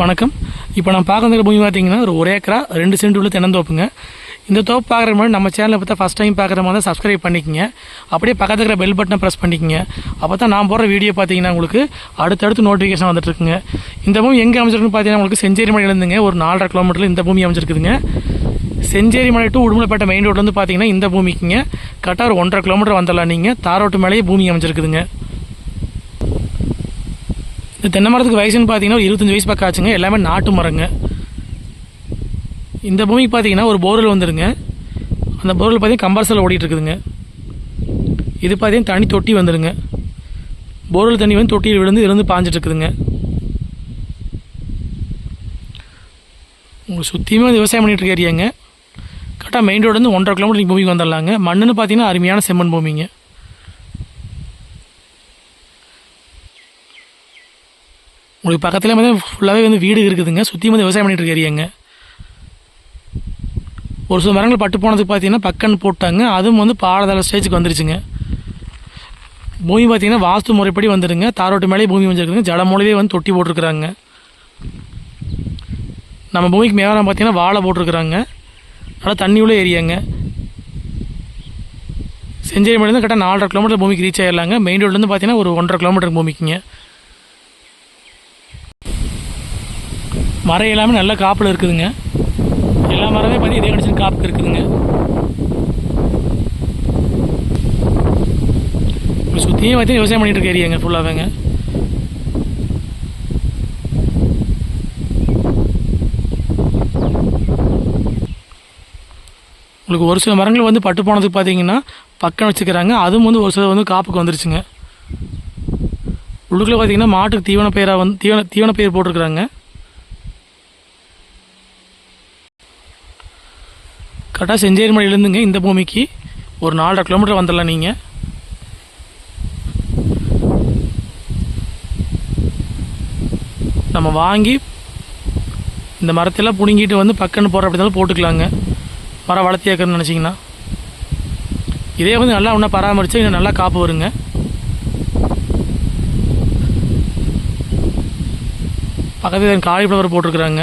வணக்கம். இப்போ நான் பார்க்குற பூமி பார்த்தீங்கன்னா ஒரு ஒரே ஏக்கரா ரெண்டு சென்ட் உள்ள தென்னந்தோப்புங்க. இந்த தோப்பு பார்க்குற மாதிரி நம்ம சேனலை பார்த்தா ஃபஸ்ட் டைம் பார்க்குற மாதிரி தான் சப்ஸ்கிரைப் பண்ணிக்கங்க. அப்படியே பக்கத்தில் இருக்கிற பெல் பட்டனை ப்ரெஸ் பண்ணிக்கோங்க. அப்போ தான் நான் போடுற வீடியோ பார்த்தீங்கன்னா உங்களுக்கு அடுத்தடுத்து நோட்டிஃபிகேஷன் வந்துட்டுருக்குங்க இந்த பூமி எங்கே அமைச்சிருக்குன்னு பார்த்தீங்கன்னா உங்களுக்கு செஞ்சேரி மலை ஒரு நாலரை கிலோமீட்டரில் இந்த பூமி அமைச்சிருக்குதுங்க செஞ்சேரி மலை டு உடுமலைப்பேட்டை மெயின் ரோட்லேருந்து பார்த்தீங்கன்னா இந்த பூமிக்குங்க. கரெக்டாக ஒரு ஒன்றரை கிலோமீட்டர் வந்துடலாம் நீங்கள் தாரோட்டு மேலேயே பூமி அமைச்சிருக்குதுங்க இந்த தென்னை மரத்துக்கு வயசுன்னு பார்த்தீங்கன்னா ஒரு இருபத்தஞ்சி வயசு பக்கம் ஆச்சுங்க. எல்லாமே நாட்டு மரங்க. இந்த பூமிக்கு பார்த்தீங்கன்னா ஒரு போர்வெல் வந்துருங்க. அந்த போர்வெல் பார்த்தீங்கன்னா கம்பர்சல் ஓடிட்டுருக்குதுங்க. இது பார்த்தீங்கன்னா தண்ணி தொட்டி வந்துருங்க. போர்வெல் தண்ணி வந்து தொட்டியில் விழுந்து இருந்து பாஞ்சிட்ருக்குதுங்க உங்களுக்கு சுற்றியுமே வந்து விவசாயம் பண்ணிட்டு இருக்க ஏரியாங்க. கரெக்டாக மெயின் ரோடு வந்து ஒன்றரை கிலோமீட்டர் பூமிக்கு வந்துடலாங்க மண்ணுன்னு பார்த்தீங்கன்னா அருமையான செம்மண் பூமிங்க. உங்களுக்கு பக்கத்தில் வந்து ஃபுல்லாகவே வந்து வீடு இருக்குதுங்க. சுற்றி வந்து விவசாயம் பண்ணிட்டு இருக்க ஏரியாங்க ஒரு சில மரங்கள் பட்டு போனதுக்கு பார்த்தீங்கன்னா பக்கன்னு போட்டாங்க. அதுவும் வந்து பாடதள ஸ்டேஜுக்கு வந்துருச்சுங்க. பூமி பார்த்தீங்கன்னா வாஸ்து முறைப்படி வந்துடுங்க. தாரோட்டு மேலேயே பூமி வந்துருக்குதுங்க. ஜடமூலையே வந்து தொட்டி போட்டிருக்குறாங்க. நம்ம பூமிக்கு மேலே பார்த்தீங்கன்னா வாழை போட்டிருக்குறாங்க. நல்லா தண்ணி உள்ள ஏரியாங்க. செஞ்சேரி மலையிலேருந்து கரெக்டாக நாலரை கிலோமீட்டர் பூமிக்கு ரீச் ஆகிடலாங்க மெயின் ரோட்லேருந்து பார்த்தீங்கன்னா ஒரு ஒன்றரை கிலோமீட்டர் பூமிக்குங்க. மரம் எல்லாமே நல்ல காப்பில் இருக்குதுங்க. எல்லா மரமே பார்த்தீங்கன்னா இதே கண்டிஷன் காப்புக்கு இருக்குதுங்க. இப்போ சுற்றியும் பார்த்தீங்கன்னா விவசாயம் பண்ணிட்டு இருக்க ஏரியாங்க ஃபுல்லாகவேங்க உங்களுக்கு ஒரு சில மரங்கள் வந்து பட்டு போனதுக்கு பார்த்தீங்கன்னா பக்கம் வச்சுக்கிறாங்க. அதுவும் வந்து ஒரு சில வந்து காப்புக்கு வந்துருச்சுங்க. உள்ளுக்குள்ளே பார்த்தீங்கன்னா மாட்டுக்கு தீவன பயிராக வந்து தீவன தீவன பயிர் போட்டிருக்கிறாங்க. கரெக்டாக செஞ்சேரி மலையிலேருந்துங்க இந்த பூமிக்கு. ஒரு நாலரை கிலோமீட்டர் வந்துடலாம் நீங்கள் நம்ம வாங்கி இந்த மரத்தெல்லாம் பிடுங்கிட்டு வந்து பக்கன்னு போகிற அப்படி இருந்தாலும் போட்டுக்கலாங்க. மரம் வளர்த்தி வைக்கணும்னு நினச்சிங்கன்னா. இதே வந்து நல்லா ஒன்றா பராமரித்து இன்னும் நல்லா காப்பு வருங்க. பக்கத்தில் காலிஃப்ளவர் போட்டிருக்குறாங்க.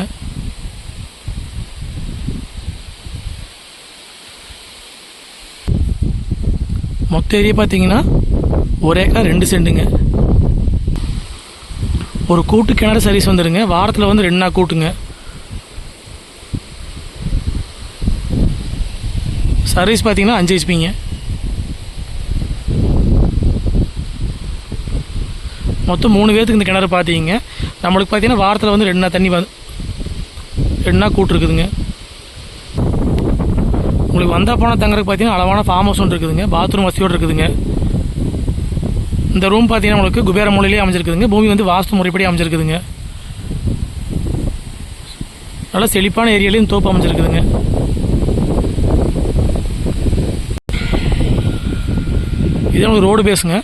மொத்த ஏரியா பார்த்தீங்கன்னா ஒரு ஏக்கர் ரெண்டு செண்டுங்க ஒரு கூட்டு கிணறு சர்வீஸ் வந்துடுங்க வாரத்தில் வந்து ரெண்டு நாள் கூட்டுங்க. சர்வீஸ் பார்த்தீங்கன்னா அஞ்சு ஹெச்பிங்க மொத்தம் மூணு பேர்த்துக்கு இந்த கிணறு பார்த்தீங்க. நம்மளுக்கு பார்த்தீங்கன்னா வாரத்தில் வந்து ரெண்டு நாள் தண்ணி வந்து ரெண்டு நாள் கூட்டு இருக்குதுங்க. உங்களுக்கு வந்தால் போனால் தங்குறதுக்கு பார்த்தீங்கன்னா அளவான ஃபார்ம் ஹவுஸ் ஒன்று இருக்குதுங்க. பாத்ரூம் வசதியோடு இருக்குதுங்க. இந்த ரூம் பார்த்தீங்கன்னா உங்களுக்கு குபேர மூலையிலே அமைஞ்சிருக்குதுங்க. பூமி வந்து வாஸ்து முறைப்படி அமைஞ்சிருக்குதுங்க. நல்லா செழிப்பான ஏரியாலையும் தோப்பு அமைஞ்சிருக்குதுங்க. இது உங்களுக்கு ரோடு பேஸுங்க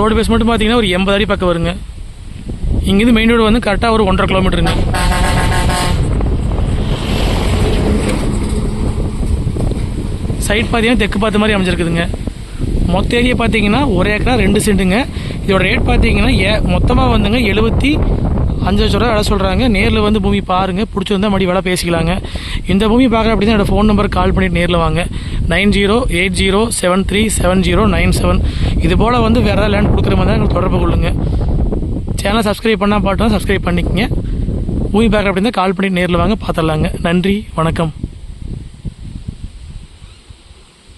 ரோடு பேஸ் மட்டும் பார்த்தீங்கன்னா ஒரு எண்பது அடி பக்கம் வருங்க. இங்கேருந்து மெயின் ரோடு வந்து கரெக்டாக ஒரு ஒன்றரை கிலோமீட்டருங்க சைட் பார்த்தீங்கன்னா தெற்கு பார்த்த மாதிரி அமைஞ்சிருக்குதுங்க. மொத்த ஏரியா பார்த்தீங்கன்னா ஒரு ஏக்கரா ரெண்டு சென்ட்டுங்க. இதோட ரேட் பார்த்தீங்கன்னா ஏ மொத்தமாக வந்துங்க எழுபத்தி அஞ்சு லட்ச ரூபா விலை சொல்கிறாங்க நேரில் வந்து பூமி பாருங்கள் பிடிச்சிருந்தா மறுபடி விலை பேசிக்கலாங்க. இந்த பூமி பார்க்குற அப்படின்னா என்னோடய ஃபோன் நம்பர் கால் பண்ணிட்டு நேரில் வாங்க. Nine zero eight zero seven three seven zero nine seven. இது போல் வந்து வேறு ஏதாவது லேண்ட் கொடுக்குற மாதிரி தான் எங்களுக்கு தொடர்பு கொள்ளுங்க. சேனலை சப்ஸ்கிரைப் பண்ணால் பாட்டோம் சப்ஸ்கிரைப் பண்ணிக்கங்க. பூமி பார்க்குற அப்படின்னா கால் பண்ணிட்டு நேரில் வாங்க பார்த்துடலாங்க நன்றி வணக்கம்.